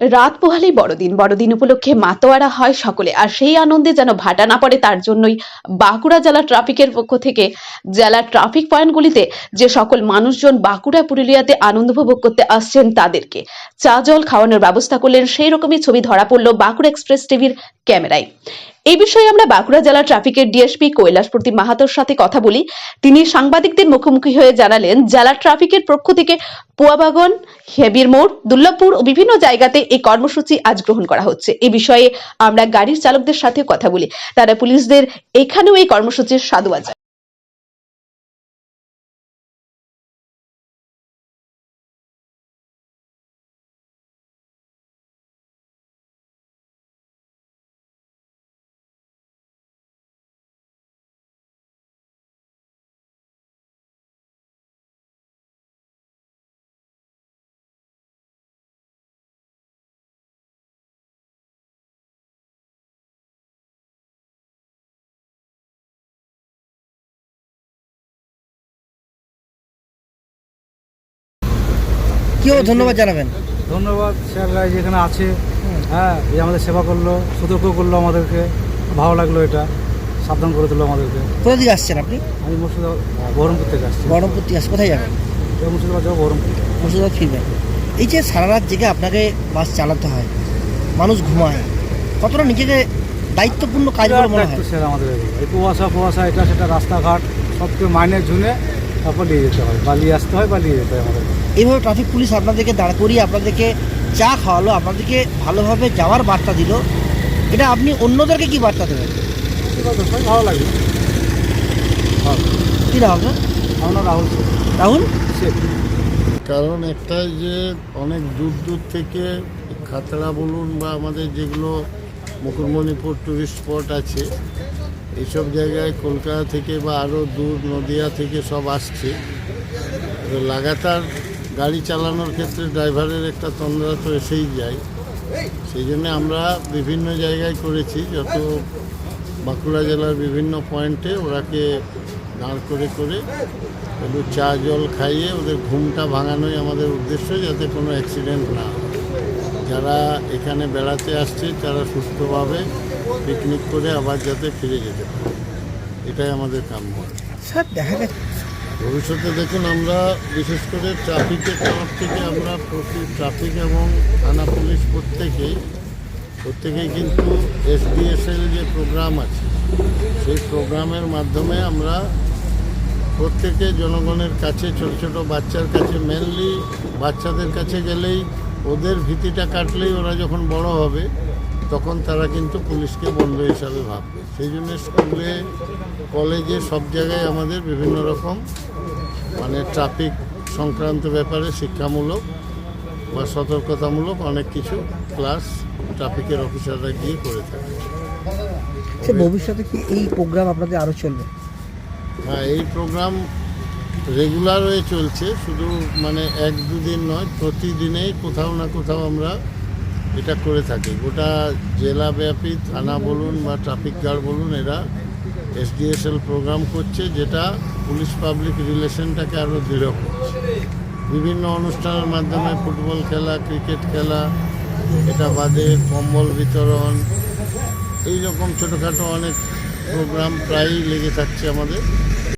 রাত পোহালেই বড়দিন। বড়দিন উপলক্ষে মাতোয়ারা হয় সকলে। আর সেই আনন্দে যেন ভাটা না পড়ে, তার জন্যই বাঁকুড়া জেলা ট্রাফিকের পক্ষ থেকে জেলা ট্রাফিক পয়েন্টগুলিতে যে সকল মানুষজন বাঁকুড়া, পুরুলিয়াতে আনন্দ উপভোগ করতে আসছেন তাদেরকে। চা জল খাওয়ানোর ব্যবস্থা করলেন, সেই রকমই ছবি ধরা পড়ল বাঁকুড়া এক্সপ্রেস টিভির ক্যামেরায়। এই বিষয়ে আমরা বাঁকুড়া জেলা ট্রাফিকের ডিএসপি কৈলাসপ্রতি মাহাতোর সাথে কথা বলি। তিনি সাংবাদিকদের মুখোমুখি হয়ে জানালেন জেলা ট্রাফিকের পক্ষ থেকে পোয়াবাগন হেবির মোড়, দুর্লভপুর ও বিভিন্ন জায়গাতে এই কর্মসূচি আজ গ্রহণ করা হচ্ছে। এই বিষয়ে আমরা গাড়ির চালকদের সাথে কথা বলি। তারা পুলিশদের এখানেও এই কর্মসূচির সাধুবাদ কেউ ধন্যবাদ জানাবেন। ধন্যবাদ স্যাররা যেখানে আছে। হ্যাঁ এই আমাদের সেবা করল সতর্ক করল আমাদেরকে। ভালো লাগল এটা সাবধান করে দিল আমাদেরকে। কোথা থেকে আসছেন আপনি? আমি মুর্শিদাবাদ বহরমপুর থেকে আসছি। বহরমপুর থেকে আসছেন। কোথায় যাবেন? মুর্শিদাবাদ যাব বহরমপুর মুর্শিদাবাদ ফিরবেন এই যে সারা রাত জেগে আপনাকে বাস চালাতে হয় মানুষ ঘুমায় কতটা নিজেকে দায়িত্বপূর্ণ কাজ বলে মনে হয়? স্যার আমাদের। এই কুয়াশা ফুয়াশা এটা সেটা রাস্তাঘাট সবকে মাইনে ঝুনে তারপর নিয়ে যেতে হয় বা নিয়ে আসতে হয় বা নিয়ে যেতে হয় আমাদের। এইভাবে ট্রাফিক পুলিশ আপনাদেরকে দাঁড় করিয়ে আপনাদেরকে চা খাওয়ালো আপনাদেরকে ভালোভাবে যাওয়ার বার্তা দিল। এটা আপনি অন্যদেরকে কি বার্তা দেবেন? ভালো লাগে কী নাম আপনার? রাহুল রাহুল? কারণ একটাই যে অনেক দূর দূর থেকে খাতড়া বলুন বা আমাদের যেগুলো মুকুটমণিপুর টুরিস্ট স্পট আছে এইসব জায়গায় কলকাতা থেকে বা আরও দূর নদিয়া থেকে সব আসছে। লাগাতার গাড়ি চালানোর ক্ষেত্রে ড্রাইভারের একটা তন্দ্রা তো এসেই যায়। সেই জন্য আমরা বিভিন্ন জায়গায় করেছি, যত বাঁকুড়া জেলার বিভিন্ন পয়েন্টে ওরাকে দাঁড় করে করে একটু চা জল খাইয়ে ওদের ঘুমটা ভাঙানোই আমাদের উদ্দেশ্য, যাতে কোনো অ্যাক্সিডেন্ট না যারা এখানে বেড়াতে আসছে, তারা সুস্থভাবে পিকনিক করে আবার যাতে ফিরে যেতে পারে। এটাই আমাদের কাম্য। স্যার, দেখা ভবিষ্যতে দেখুন, আমরা বিশেষ করে ট্রাফিকের তরফ থেকে আমরা প্রতি ট্রাফিক এবং থানা পুলিশ প্রত্যেকেই প্রত্যেকেই কিন্তু এসডিএসএল যে প্রোগ্রাম আছে, সেই প্রোগ্রামের মাধ্যমে আমরা প্রত্যেকে জনগণের কাছে, ছোট ছোট বাচ্চার কাছে মেনলি বাচ্চাদের কাছে গেলেই ওদের ভীতিটা কাটলেই ওরা যখন বড় হবে তখন তারা কিন্তু পুলিশকে বন্ধু হিসাবে ভাববে। সেই জন্য স্কুলে কলেজে সব জায়গায় আমাদের বিভিন্ন রকম মানে ট্রাফিক সংক্রান্ত ব্যাপারে শিক্ষামূলক বা সতর্কতামূলক অনেক কিছু ক্লাস ট্রাফিকের অফিসাররা গিয়ে করে থাকে। সে ভবিষ্যতে কি এই প্রোগ্রাম আপনাদের আরও চলবে? হ্যাঁ এই প্রোগ্রাম রেগুলার হয়ে চলছে শুধু মানে এক দুদিন নয় প্রতিদিনেই কোথাও না কোথাও আমরা এটা করে থাকে। গোটা জেলাব্যাপী থানা বলুন বা ট্রাফিক গার্ড বলুন, এরা এসডিএসএল প্রোগ্রাম করছে, যেটা পুলিশ পাবলিক রিলেশনটাকে আরও দৃঢ় করছে। বিভিন্ন অনুষ্ঠানের মাধ্যমে ফুটবল খেলা ক্রিকেট খেলা, এটা বাদে কম্বল বিতরণ এই রকম ছোটোখাটো অনেক প্রোগ্রাম প্রায়ই লেগে থাকছে আমাদের।